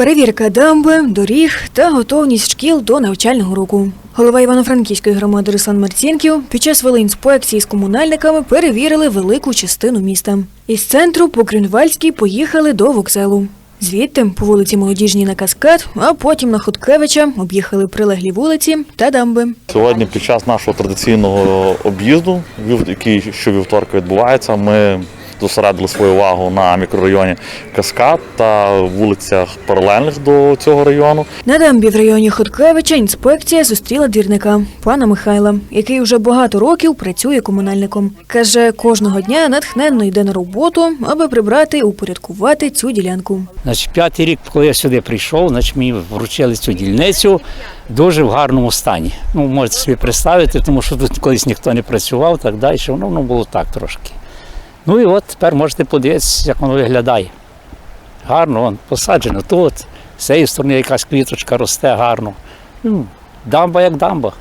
Перевірка дамби, доріг та готовність шкіл до навчального року. Голова Івано-Франківської громади Руслан Марцінків під час велоінспекції з комунальниками перевірили велику частину міста. Із центру по Грюнвальській поїхали до вокзалу. Звідти по вулиці Молодіжній на Каскад, а потім на Хоткевича об'їхали прилеглі вулиці та дамби. Сьогодні під час нашого традиційного об'їзду, який щовівторка відбувається, ми зосередили свою увагу на мікрорайоні Каскад та вулицях паралельних до цього району. На дамбі в районі Хоткевича інспекція зустріла двірника пана Михайла, який вже багато років працює комунальником. Каже, кожного дня натхненно йде на роботу, аби прибрати і упорядкувати цю ділянку. Значить, п'ятий рік, коли я сюди прийшов, значить, мені вручили цю дільницю дуже в гарному стані. Ну, можете собі представити, тому що тут колись ніхто не працював, так далі. Воно, воно було так трошки. Ну і от тепер можете подивитися, як воно виглядає. Гарно, вон, посаджено тут. З цієї сторони якась квіточка росте гарно. Ну, дамба як дамба.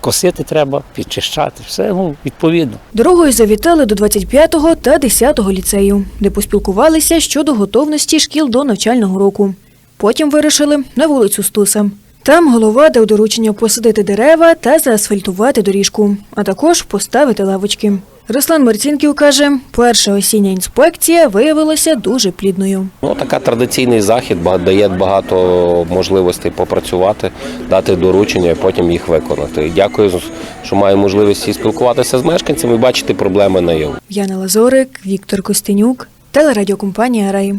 Косити треба, підчищати, все ну, відповідно. Дорогою завітали до 25-го та 10-го ліцею, де поспілкувалися щодо готовності шкіл до навчального року. Потім вирішили на вулицю Стуса. Там голова дав доручення посадити дерева та заасфальтувати доріжку, а також поставити лавочки. Руслан Марцінків каже, перша осіння інспекція виявилася дуже плідною. Ну, така традиційний захід дає багато можливостей попрацювати, дати доручення і потім їх виконати. Дякую, що маю можливість і спілкуватися з мешканцями і бачити проблеми наяву. Яна Лазорик, Віктор Костенюк, телерадіокомпанія Рай.